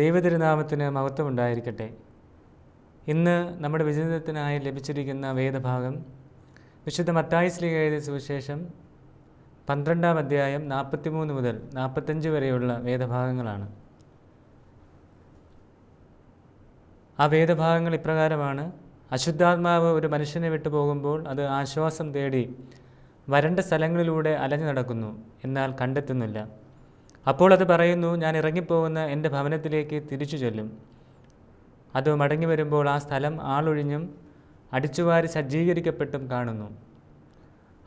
ദൈവതിരുനാമത്തിന് മഹത്വമുണ്ടായിരിക്കട്ടെ. ഇന്ന് നമ്മുടെ വിചിന്തനത്തിനായി ലഭിച്ചിരിക്കുന്ന വേദഭാഗം വിശുദ്ധ മത്തായി ശ്രീ എഴുതിയ സുവിശേഷം പന്ത്രണ്ടാം അധ്യായം നാൽപ്പത്തിമൂന്ന് മുതൽ നാൽപ്പത്തഞ്ച് വരെയുള്ള വേദഭാഗങ്ങളാണ്. ആ വേദഭാഗങ്ങൾ ഇപ്രകാരമാണ്. അശുദ്ധാത്മാവ് ഒരു മനുഷ്യനെ വിട്ടു പോകുമ്പോൾ അത് ആശ്വാസം തേടി വരണ്ട സ്ഥലങ്ങളിലൂടെ അലഞ്ഞു നടക്കുന്നു എന്നാൽ കണ്ടെത്തുന്നില്ല. അപ്പോൾ അത് പറയുന്നു ഞാൻ ഇറങ്ങിപ്പോകുന്ന എന്റെ ഭവനത്തിലേക്ക് തിരിച്ചു ചെല്ലും. അത് മടങ്ങി വരുമ്പോൾ ആ സ്ഥലം ആളൊഴിഞ്ഞും അടിച്ചുവാരി സജ്ജീകരിക്കപ്പെട്ടും കാണുന്നു.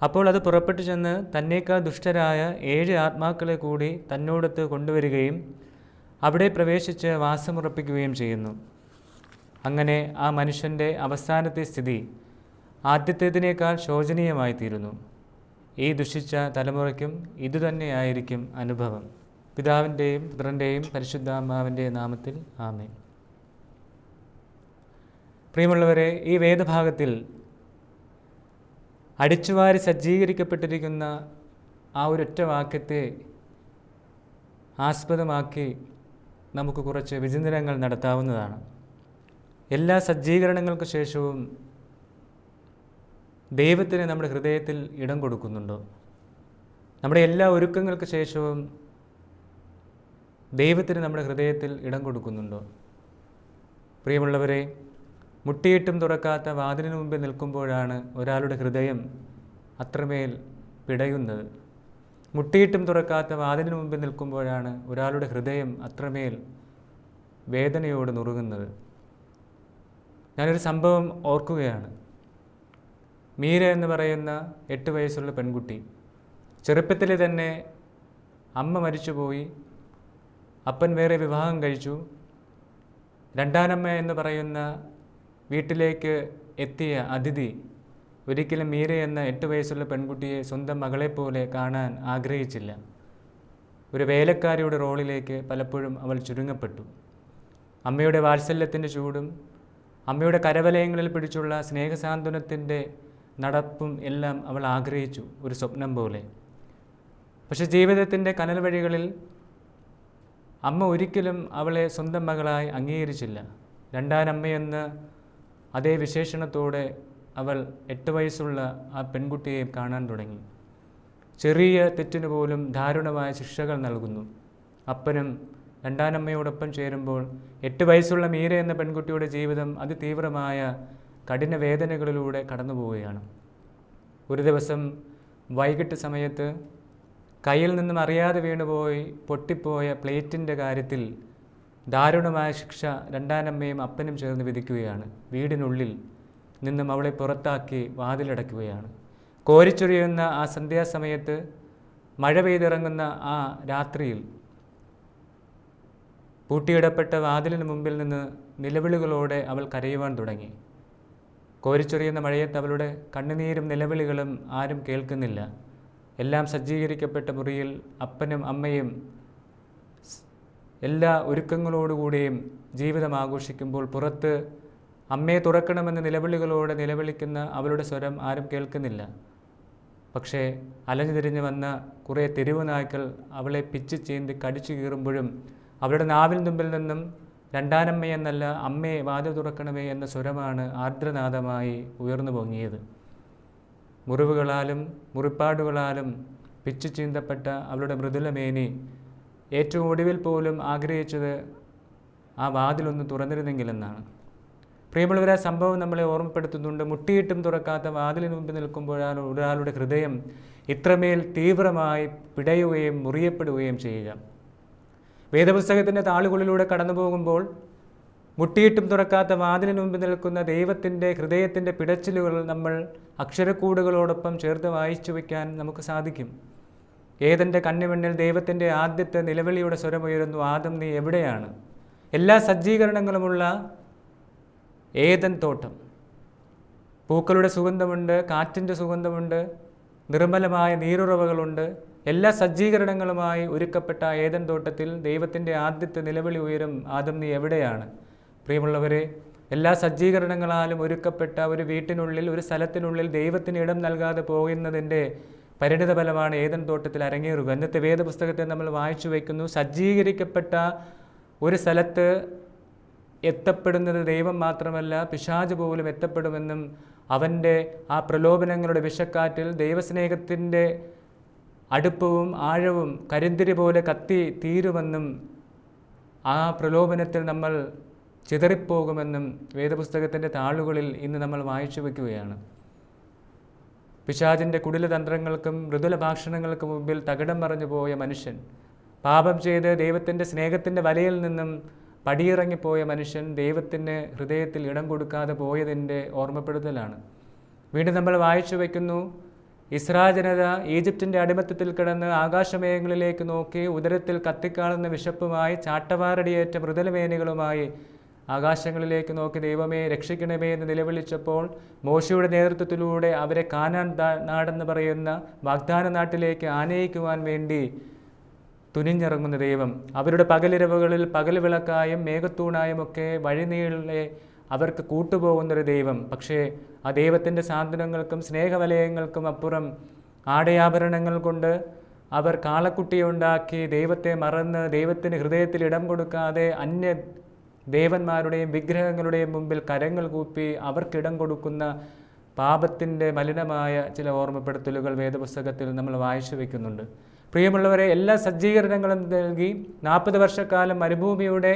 അപ്പോൾ അത് പുറപ്പെട്ടു ചെന്ന് തന്നേക്കാൾ ദുഷ്ടരായ ഏഴ് ആത്മാക്കളെ കൂടി തന്നോടത്ത് കൊണ്ടുവരികയും അവിടെ പ്രവേശിച്ച് വാസമുറപ്പിക്കുകയും ചെയ്യുന്നു. അങ്ങനെ ആ മനുഷ്യന്റെ അവസാനത്തെ സ്ഥിതി ആദ്യത്തേതിനേക്കാൾ ശോചനീയമായി തീരുന്നു ഈ ദുഷിച്ച തലമുറയ്ക്കും ഇതുതന്നെയായിരിക്കും അനുഭവം. പിതാവിന്റെയും പുത്രന്റെയും പരിശുദ്ധാത്മാവിന്റെയും നാമത്തിൽ ആമേ പ്രിയമുള്ളവരെ ഈ വേദഭാഗത്തിൽ അടിച്ചുവാരി സജ്ജീകരിക്കപ്പെട്ടിരിക്കുന്ന ആ ഒരൊറ്റ വാക്യത്തെ ആസ്പദമാക്കി നമുക്ക് കുറച്ച് വിചിന്തനങ്ങൾ നടത്താവുന്നതാണ്. എല്ലാ സജ്ജീകരണങ്ങൾക്ക് ശേഷവും ദൈവത്തിന് നമ്മുടെ ഹൃദയത്തിൽ ഇടം കൊടുക്കുന്നുണ്ടോ? നമ്മുടെ എല്ലാ ഒരുക്കങ്ങൾക്ക് ശേഷവും ദൈവത്തിന് നമ്മുടെ ഹൃദയത്തിൽ ഇടം കൊടുക്കുന്നുണ്ടോ? പ്രിയമുള്ളവരെ മുട്ടിയിട്ടും തുറക്കാത്ത വാതിലിന് മുമ്പിൽ നിൽക്കുമ്പോഴാണ് ഒരാളുടെ ഹൃദയം അത്രമേൽ പിടയുന്നത്. മുട്ടിയിട്ടും തുറക്കാത്ത വാതിലിന് മുമ്പിൽ നിൽക്കുമ്പോഴാണ് ഒരാളുടെ ഹൃദയം അത്രമേൽ വേദനയോട് നുറുകുന്നത് ഞാനൊരു സംഭവം ഓർക്കുകയാണ്. മീര എന്ന് പറയുന്ന എട്ട് വയസ്സുള്ള പെൺകുട്ടി ചെറുപ്പത്തിൽ തന്നെ അമ്മ മരിച്ചുപോയി അപ്പൻ വേറെ വിവാഹം കഴിച്ചു. രണ്ടാനമ്മ എന്ന് പറയുന്ന വീട്ടിലേക്ക് എത്തിയ അതിഥി ഒരിക്കലും മീര എന്ന എട്ട് വയസ്സുള്ള പെൺകുട്ടിയെ സ്വന്തം മകളെപ്പോലെ കാണാൻ ആഗ്രഹിച്ചില്ല. ഒരു വേലക്കാരിയുടെ റോളിലേക്ക് പലപ്പോഴും അവൾ ചുരുങ്ങപ്പെട്ടു. അമ്മയുടെ വാത്സല്യത്തിന്റെ ചൂടും അമ്മയുടെ കരവലയങ്ങളിൽ പിടിച്ചുള്ള സ്നേഹസാന്ത്വനത്തിന്റെ നടപ്പും എല്ലാം അവൾ ആഗ്രഹിച്ചു ഒരു സ്വപ്നം പോലെ. പക്ഷെ ജീവിതത്തിന്റെ കനൽ വഴികളിൽ അമ്മ ഒരിക്കലും അവളെ സ്വന്തം മകളായി അംഗീകരിച്ചില്ല. രണ്ടാനമ്മയെന്ന് അതേ വിശേഷണത്തോടെ അവൾ എട്ട് വയസ്സുള്ള ആ പെൺകുട്ടിയെ കാണാൻ തുടങ്ങി. ചെറിയ തെറ്റിനു പോലും ദാരുണമായ ശിക്ഷകൾ നൽകുന്നു. അപ്പനും രണ്ടാനമ്മയോടൊപ്പം ചേരുമ്പോൾ എട്ട് വയസ്സുള്ള മീര എന്ന പെൺകുട്ടിയുടെ ജീവിതം അതിതീവ്രമായ കഠിന വേദനകളിലൂടെ കടന്നു പോവുകയാണ് ഒരു ദിവസം വൈകിട്ട് സമയത്ത് കയ്യിൽ നിന്നും അറിയാതെ വീണുപോയി പൊട്ടിപ്പോയ പ്ലേറ്റിന്റെ കാര്യത്തിൽ ദാരുണമായ ശിക്ഷ രണ്ടാനമ്മയും അപ്പനും ചേർന്ന് വിധിക്കുകയാണ്. വീടിനുള്ളിൽ നിന്നും അവളെ പുറത്താക്കി വാതിലടയ്ക്കുകയാണ് കോരിച്ചൊരിയുന്ന ആ സന്ധ്യാസമയത്ത് മഴ പെയ്തിറങ്ങുന്ന ആ രാത്രിയിൽ പൂട്ടിയിടപ്പെട്ട വാതിലിന് മുമ്പിൽ നിന്ന് നിലവിളികളോടെ അവൾ കരയുവാൻ തുടങ്ങി. കോരിച്ചൊറിയുന്ന മഴയത്ത് അവളുടെ കണ്ണുനീരും നിലവിളികളും ആരും കേൾക്കുന്നില്ല. എല്ലാം സജ്ജീകരിക്കപ്പെട്ട മുറിയിൽ അപ്പനും അമ്മയും എല്ലാ ഒരുക്കങ്ങളോടുകൂടിയും ജീവിതം ആഘോഷിക്കുമ്പോൾ പുറത്ത് അമ്മയെ തുറക്കണമെന്ന് നിലവിളികളോടെ നിലവിളിക്കുന്ന അവളുടെ സ്വരം ആരും കേൾക്കുന്നില്ല. പക്ഷേ അലഞ്ഞു വന്ന കുറേ തെരുവ് നായ്ക്കൾ അവളെ പിച്ച് ചീന്തി കടിച്ചു കീറുമ്പോഴും അവളുടെ നാവിൽ തുമ്പിൽ നിന്നും രണ്ടാനമ്മയെന്നല്ല അമ്മയെ വാതിൽ തുറക്കണമേ എന്ന സ്വരമാണ് ആർദ്രനാദമായി ഉയർന്നു പൊങ്ങിയത്. മുറിവുകളാലും മുറിപ്പാടുകളാലും പിച്ചു ചീന്തപ്പെട്ട അവളുടെ മൃദുലമേനി ഏറ്റവും ഒടുവിൽ പോലും ആഗ്രഹിച്ചത് ആ വാതിലൊന്ന് തുറന്നിരുന്നെങ്കിലെന്നാണ്. പ്രിയമുള്ളവരെ സംഭവം നമ്മളെ ഓർമ്മപ്പെടുത്തുന്നുണ്ട്. മുട്ടിയിട്ടും തുറക്കാത്ത വാതിലിന് മുമ്പ് നിൽക്കുമ്പോഴാണ് ഒരാളുടെ ഹൃദയം ഇത്രമേൽ തീവ്രമായി പിടയുകയും മുറിയപ്പെടുകയും ചെയ്യുക. വേദപുസ്തകത്തിന്റെ താളുകളിലൂടെ കടന്നു പോകുമ്പോൾ മുട്ടിയിട്ടും തുറക്കാത്ത വാതിലിന് മുമ്പ് നിൽക്കുന്ന ദൈവത്തിന്റെ ഹൃദയത്തിന്റെ പിടച്ചിലുകൾ നമ്മൾ അക്ഷരക്കൂടുകളോടൊപ്പം ചേർത്ത് വായിച്ചു വയ്ക്കാൻ നമുക്ക് സാധിക്കും. ഏതെന്റെ കണ്ണിമണ്ണിൽ ദൈവത്തിന്റെ ആദ്യത്തെ നിലവിളിയുടെ സ്വരമുയരുന്നു ആദം നീ എവിടെയാണ്? എല്ലാ സജ്ജീകരണങ്ങളുമുള്ള ഏതൻ തോട്ടം. പൂക്കളുടെ സുഗന്ധമുണ്ട് കാറ്റിന്റെ സുഗന്ധമുണ്ട് നിർമ്മലമായ നീരുറവകളുണ്ട്. എല്ലാ സജ്ജീകരണങ്ങളുമായി ഒരുക്കപ്പെട്ട ഏതൻ തോട്ടത്തിൽ ദൈവത്തിന്റെ ആദ്യത്തെ നിലവിളി ഉയരും ആദം നീ എവിടെയാണ്? പ്രിയമുള്ളവരെ എല്ലാ സജ്ജീകരണങ്ങളാലും ഒരുക്കപ്പെട്ട ഒരു വീട്ടിനുള്ളിൽ ഒരു സ്ഥലത്തിനുള്ളിൽ ദൈവത്തിന് ഇടം നൽകാതെ പോകുന്നതിന്റെ പരിണിതഫലമാണ് ഏതൻ തോട്ടത്തിൽ അരങ്ങേറുക. ഇന്നത്തെ വേദപുസ്തകത്തെ നമ്മൾ വായിച്ചു വയ്ക്കുന്നു സജ്ജീകരിക്കപ്പെട്ട ഒരു സ്ഥലത്ത് എത്തപ്പെടുന്നത് ദൈവം മാത്രമല്ല പിശാജ് പോലും എത്തപ്പെടുമെന്നും അവന്റെ ആ പ്രലോഭനങ്ങളുടെ വിഷക്കാറ്റിൽ ദൈവസ്നേഹത്തിന്റെ അടുപ്പവും ആഴവും കരിന്തിരി പോലെ കത്തി തീരുമെന്നും ആ പ്രലോഭനത്തിൽ നമ്മൾ ചിതറിപ്പോകുമെന്നും വേദപുസ്തകത്തിന്റെ താളുകളിൽ ഇന്ന് നമ്മൾ വായിച്ചു വയ്ക്കുകയാണ്. പിശാചിന്റെ കുടിലതന്ത്രങ്ങൾക്കും മൃദുല ഭാഷണങ്ങൾക്കും മുമ്പിൽ തകിടം മറിഞ്ഞു പോയ മനുഷ്യൻ പാപം ചെയ്ത് ദൈവത്തിന്റെ സ്നേഹത്തിന്റെ വലയിൽ നിന്നും പടിയിറങ്ങിപ്പോയ മനുഷ്യൻ ദൈവത്തിന് ഹൃദയത്തിൽ ഇടം കൊടുക്കാതെ പോയതിന്റെ ഓർമ്മപ്പെടുത്തലാണ്. വീണ്ടും നമ്മൾ വായിച്ചു വയ്ക്കുന്നു ഇസ്രാ ജനത ഈജിപ്തിന്റെ അടിമത്തത്തിൽ കിടന്ന് ആകാശമേഘങ്ങളിലേക്ക് നോക്കി ഉദരത്തിൽ കത്തിക്കാളുന്ന വിശപ്പുമായി ചാട്ടവാരടിയേറ്റ മൃദുലമേനികളുമായി ആകാശങ്ങളിലേക്ക് നോക്കി ദൈവമേ രക്ഷിക്കണമേ എന്ന് നിലവിളിച്ചപ്പോൾ മോശയുടെ നേതൃത്വത്തിലൂടെ അവരെ കാനാൻ നാടെന്ന് പറയുന്ന വാഗ്ദാന നാട്ടിലേക്ക് ആനയിക്കുവാൻ വേണ്ടി തുനിഞ്ഞിറങ്ങുന്ന ദൈവം. അവരുടെ പകലിരവുകളിൽ പകൽ വിളക്കായും മേഘത്തൂണായും ഒക്കെ വഴിനീളെ അവർക്ക് കൂട്ടുപോകുന്നൊരു ദൈവം. പക്ഷേ ആ ദൈവത്തിന്റെ സാന്ത്വനങ്ങൾക്കും സ്നേഹവലയങ്ങൾക്കും അപ്പുറം ആടയാഭരണങ്ങൾ കൊണ്ട് അവർ കാളക്കുട്ടിയുണ്ടാക്കി ദൈവത്തെ മറന്ന് ദൈവത്തിന് ഹൃദയത്തിൽ ഇടം കൊടുക്കാതെ അന്യ ദേവന്മാരുടെയും വിഗ്രഹങ്ങളുടെയും മുമ്പിൽ കരങ്ങൾ കൂപ്പി അവർക്കിടം കൊടുക്കുന്ന പാപത്തിന്റെ മലിനമായ ചില ഓർമ്മപ്പെടുത്തലുകൾ വേദപുസ്തകത്തിൽ നമ്മൾ വായിച്ചു വയ്ക്കുന്നുണ്ട് പ്രിയമുള്ളവരെ എല്ലാ സജ്ജീകരണങ്ങളും നൽകി നാൽപ്പത് വർഷക്കാലം മരുഭൂമിയുടെ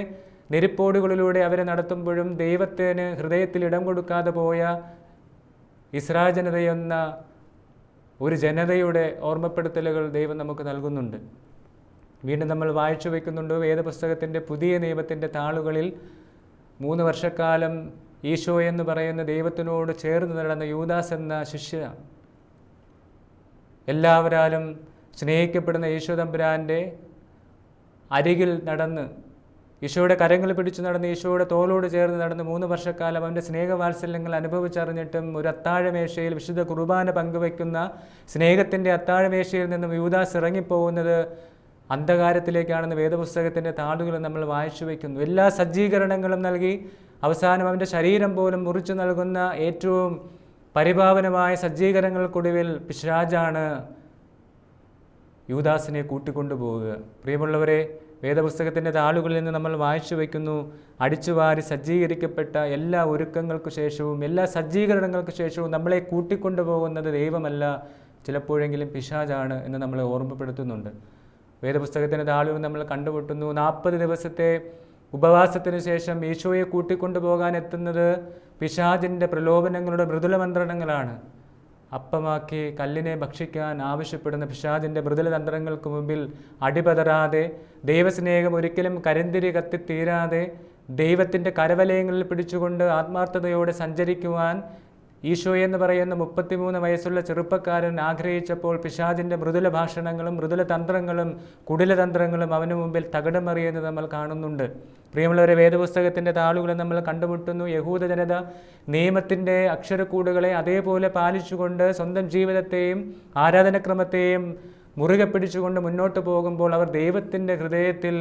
നെരിപ്പോടുകളിലൂടെ അവരെ നടത്തുമ്പോഴും ദൈവത്തിന് ഹൃദയത്തിൽ ഇടം കൊടുക്കാതെ പോയ ഇസ്രാ ജനതയെന്ന ഒരു ജനതയുടെ ഓർമ്മപ്പെടുത്തലുകൾ ദൈവം നമുക്ക് നൽകുന്നുണ്ട്. വീണ്ടും നമ്മൾ വായിച്ചു വയ്ക്കുന്നുണ്ട്? വേദപുസ്തകത്തിന്റെ പുതിയ നിയമത്തിന്റെ താളുകളിൽ മൂന്ന് വർഷക്കാലം ഈശോ എന്ന് പറയുന്ന ദൈവത്തിനോട് ചേർന്ന് നടന്ന യൂദാസ് എന്ന ശിഷ്യ എല്ലാവരാലും സ്നേഹിക്കപ്പെടുന്ന ഈശോ തമ്പുരാന്റെ അരികിൽ നടന്ന് ഈശോയുടെ കരങ്ങൾ പിടിച്ചു നടന്ന് ഈശോയുടെ തോളോട് ചേർന്ന് നടന്ന് മൂന്ന് വർഷക്കാലം അവന്റെ സ്നേഹവാത്സല്യങ്ങൾ അനുഭവിച്ചറിഞ്ഞിട്ടും ഒരു അത്താഴമേശയിൽ വിശുദ്ധ കുർബാന പങ്കുവയ്ക്കുന്ന സ്നേഹത്തിന്റെ അത്താഴമേശയിൽ നിന്നും യൂദാസ് ഇറങ്ങിപ്പോകുന്നത് അന്ധകാരത്തിലേക്കാണെന്ന് വേദപുസ്തകത്തിന്റെ താളുകൾ നമ്മൾ വായിച്ചു വയ്ക്കുന്നു. എല്ലാ സജ്ജീകരണങ്ങളും നൽകി അവസാനം അവന്റെ ശരീരം പോലും മുറിച്ചു നൽകുന്ന ഏറ്റവും പരിപാവനമായ സജ്ജീകരണങ്ങൾക്കൊടുവിൽ പിശാജാണ് യൂദാസിനെ കൂട്ടിക്കൊണ്ടുപോവുക. പ്രിയമുള്ളവരെ വേദപുസ്തകത്തിന്റെ താളുകളിൽ നിന്ന് നമ്മൾ വായിച്ചു വയ്ക്കുന്നു. അടിച്ചുവാരി സജ്ജീകരിക്കപ്പെട്ട എല്ലാ ഒരുക്കങ്ങൾക്ക് ശേഷവും എല്ലാ സജ്ജീകരണങ്ങൾക്ക് ശേഷവും നമ്മളെ കൂട്ടിക്കൊണ്ടുപോകുന്നത് ദൈവമല്ല. ചിലപ്പോഴെങ്കിലും പിശാജാണ് എന്ന് നമ്മളെ ഓർമ്മപ്പെടുത്തുന്നുണ്ട്. വേദപുസ്തകത്തിന്റെ താളിവും നമ്മൾ കണ്ടുമുട്ടുന്നു. നാൽപ്പത് ദിവസത്തെ ഉപവാസത്തിന് ശേഷം ഈശോയെ കൂട്ടിക്കൊണ്ടുപോകാൻ എത്തുന്നത് പിശാജിന്റെ പ്രലോഭനങ്ങളുടെ മൃദുല മന്ത്രണങ്ങളാണ് അപ്പമാക്കി കല്ലിനെ ഭക്ഷിക്കാൻ ആവശ്യപ്പെടുന്ന പിശാജിന്റെ മൃദുല തന്ത്രങ്ങൾക്ക് മുമ്പിൽ അടിപതരാതെ ദൈവസ്നേഹം ഒരിക്കലും കരിന്തിരി കത്തിത്തീരാതെ ദൈവത്തിന്റെ കരവലയങ്ങളിൽ പിടിച്ചുകൊണ്ട് ആത്മാർത്ഥതയോടെ സഞ്ചരിക്കുവാൻ ഈശോ എന്ന് പറയുന്ന മുപ്പത്തിമൂന്ന് വയസ്സുള്ള ചെറുപ്പക്കാരൻ ആഗ്രഹിച്ചപ്പോൾ പിശാദിന്റെ മൃദുല ഭാഷണങ്ങളും മൃദുല തന്ത്രങ്ങളും കുടില തന്ത്രങ്ങളും അവന് മുമ്പിൽ തകിടമറിയുന്നത് നമ്മൾ കാണുന്നുണ്ട്. പ്രിയമുള്ളവരെ വേദപുസ്തകത്തിന്റെ താളുകൾ നമ്മൾ കണ്ടുമുട്ടുന്നു. യഹൂദ ജനത നിയമത്തിന്റെ അക്ഷരക്കൂടുകളെ അതേപോലെ പാലിച്ചുകൊണ്ട് സ്വന്തം ജീവിതത്തെയും ആരാധനക്രമത്തെയും മുറുകെ പിടിച്ചുകൊണ്ട് മുന്നോട്ട് പോകുമ്പോൾ അവർ ദൈവത്തിന്റെ ഹൃദയത്തിൽ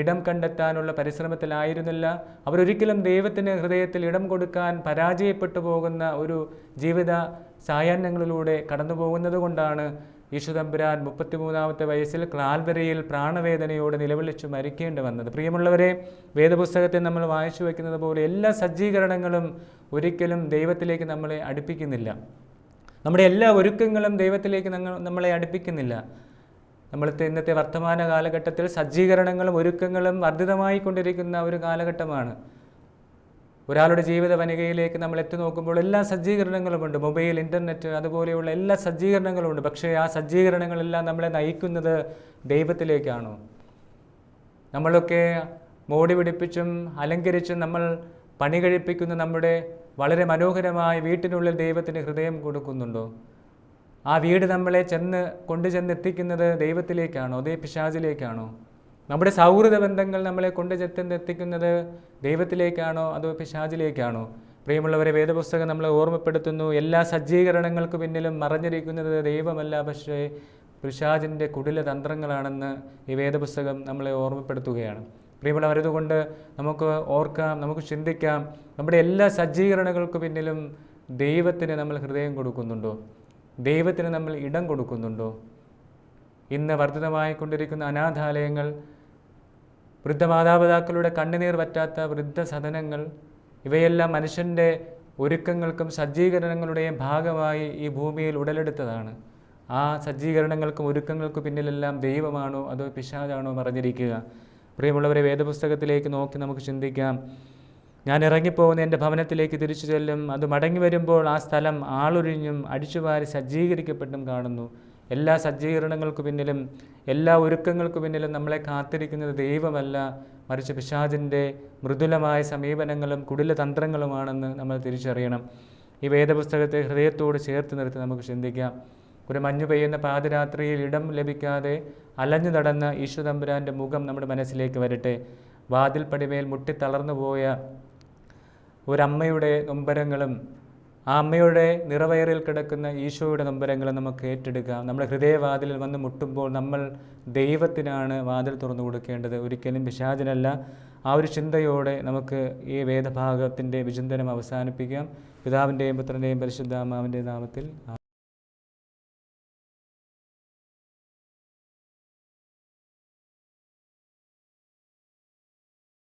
ഇടം കണ്ടെത്താനുള്ള പരിശ്രമത്തിലായിരുന്നില്ല. അവരൊരിക്കലും ദൈവത്തിന്റെ ഹൃദയത്തിൽ ഇടം കൊടുക്കാൻ പരാജയപ്പെട്ടു പോകുന്ന ഒരു ജീവിത സായാഹ്നങ്ങളിലൂടെ കടന്നു പോകുന്നത് കൊണ്ടാണ് യേശുദമ്പുരാൻ മുപ്പത്തിമൂന്നാമത്തെ വയസ്സിൽ ക്ലാൽവരയിൽ പ്രാണവേദനയോട് നിലവിളിച്ചു മരിക്കേണ്ടി വന്നത്. പ്രിയമുള്ളവരെ വേദപുസ്തകത്തെ നമ്മൾ വായിച്ചു വയ്ക്കുന്നത് പോലെ എല്ലാ സജ്ജീകരണങ്ങളും ഒരിക്കലും ദൈവത്തിലേക്ക് നമ്മളെ അടുപ്പിക്കുന്നില്ല. നമ്മുടെ എല്ലാ ഒരുക്കങ്ങളും ദൈവത്തിലേക്ക് നമ്മളെ അടുപ്പിക്കുന്നില്ല. നമ്മൾ ഇന്നത്തെ വർത്തമാന കാലഘട്ടത്തിൽ സജ്ജീകരണങ്ങളും ഒരുക്കങ്ങളും വർദ്ധിതമായി കൊണ്ടിരിക്കുന്ന ഒരു കാലഘട്ടമാണ്. ഒരാളുടെ ജീവിത വനികയിലേക്ക് നമ്മൾ എത്തി നോക്കുമ്പോൾ എല്ലാ സജ്ജീകരണങ്ങളുമുണ്ട് മൊബൈൽ ഇന്റർനെറ്റ് അതുപോലെയുള്ള എല്ലാ സജ്ജീകരണങ്ങളുമുണ്ട് പക്ഷേ ആ സജ്ജീകരണങ്ങളെല്ലാം നമ്മളെ നയിക്കുന്നത് ദൈവത്തിലേക്കാണോ? നമ്മളൊക്കെ മോടി പിടിപ്പിച്ചും അലങ്കരിച്ചും നമ്മൾ പണി കഴിപ്പിക്കുന്ന നമ്മുടെ വളരെ മനോഹരമായ വീട്ടിനുള്ളിൽ ദൈവത്തിന് ഹൃദയം കൊടുക്കുന്നുണ്ടോ? ആ വീട് നമ്മളെ ചെന്ന് കൊണ്ടുചെന്ന് എത്തിക്കുന്നത് ദൈവത്തിലേക്കാണോ? അതേ പിശാചിലേക്കാണോ? നമ്മുടെ സൗഹൃദ ബന്ധങ്ങൾ നമ്മളെ കൊണ്ടു ചെന്ന് എത്തിക്കുന്നത് ദൈവത്തിലേക്കാണോ? അതോ പിശാചിലേക്കാണോ? പ്രിയമുള്ളവരെ വേദപുസ്തകം നമ്മളെ ഓർമ്മപ്പെടുത്തുന്നു. എല്ലാ സജ്ജീകരണങ്ങൾക്ക് പിന്നിലും മറഞ്ഞിരിക്കുന്നത് ദൈവമല്ല പക്ഷേ പിശാചിന്റെ കുടില തന്ത്രങ്ങളാണെന്ന് ഈ വേദപുസ്തകം നമ്മളെ ഓർമ്മപ്പെടുത്തുകയാണ്. പ്രിയമുള്ളവരതുകൊണ്ട് നമുക്ക് ഓർക്കാം നമുക്ക് ചിന്തിക്കാം. നമ്മുടെ എല്ലാ സജ്ജീകരണങ്ങൾക്ക് പിന്നിലും ദൈവത്തിന് നമ്മൾ ഹൃദയം കൊടുക്കുന്നുണ്ടോ? ദൈവത്തിന് നമ്മൾ ഇടം കൊടുക്കുന്നുണ്ടോ? ഇന്ന് വർദ്ധിതമായിക്കൊണ്ടിരിക്കുന്ന അനാഥാലയങ്ങൾ വൃദ്ധ മാതാപിതാക്കളുടെ കണ്ണുനീർ വറ്റാത്ത വൃദ്ധസദനങ്ങൾ ഇവയെല്ലാം മനുഷ്യന്റെ ഒരുക്കങ്ങൾക്കും സജ്ജീകരണങ്ങളുടെയും ഭാഗമായി ഈ ഭൂമിയിൽ ഉടലെടുത്തതാണ്. ആ സജ്ജീകരണങ്ങൾക്കും ഒരുക്കങ്ങൾക്കും പിന്നിലെല്ലാം ദൈവമാണോ അതോ പിശാചാണോ മറിഞ്ഞിരിക്കുക പ്രിയമുള്ളവരെ വേദപുസ്തകത്തിലേക്ക് നോക്കി നമുക്ക് ചിന്തിക്കാം. ഞാൻ ഇറങ്ങിപ്പോകുന്ന എന്റെ ഭവനത്തിലേക്ക് തിരിച്ചു ചെല്ലും. അത് മടങ്ങി വരുമ്പോൾ ആ സ്ഥലം ആളൊഴിഞ്ഞും അടിച്ചുവാരി സജ്ജീകരിക്കപ്പെട്ടും കാണുന്നു. എല്ലാ സജ്ജീകരണങ്ങൾക്ക് പിന്നിലും എല്ലാ ഒരുക്കങ്ങൾക്ക് പിന്നിലും നമ്മളെ കാത്തിരിക്കുന്നത് ദൈവമല്ല. മറിച്ച് പിശാചിന്റെ മൃദുലമായ സമീപനങ്ങളും കുടില തന്ത്രങ്ങളുമാണെന്ന് നമ്മൾ തിരിച്ചറിയണം. ഈ വേദപുസ്തകത്തെ ഹൃദയത്തോട് ചേർത്ത് നിർത്തി നമുക്ക് ചിന്തിക്കാം. ഒരു മഞ്ഞു പെയ്യുന്ന പാതിരാത്രിയിൽ ഇടം ലഭിക്കാതെ അലഞ്ഞു നടന്ന ഈശോ തമ്പുരാന്റെ മുഖം നമ്മുടെ മനസ്സിലേക്ക് വരട്ടെ. വാതിൽ പടിമേൽ മുട്ടി തളർന്നു പോയ ഒരമ്മയുടെ നൊമ്പരങ്ങളും ആ അമ്മയുടെ നിറവയറിൽ കിടക്കുന്ന ഈശോയുടെ നൊമ്പരങ്ങളും നമുക്ക് ഏറ്റെടുക്കാം. നമ്മുടെ ഹൃദയവാതിലിൽ വന്ന് മുട്ടുമ്പോൾ നമ്മൾ ദൈവത്തിനാണ് വാതിൽ തുറന്നു കൊടുക്കേണ്ടത്. ഒരിക്കലും പിശാചിനല്ല. ആ ഒരു ചിന്തയോടെ നമുക്ക് ഈ വേദഭാഗത്തിന്റെ വിചിന്തനം അവസാനിപ്പിക്കാം. പിതാവിന്റെയും പുത്രന്റെയും പരിശുദ്ധാമാവിന്റെ നാമത്തിൽ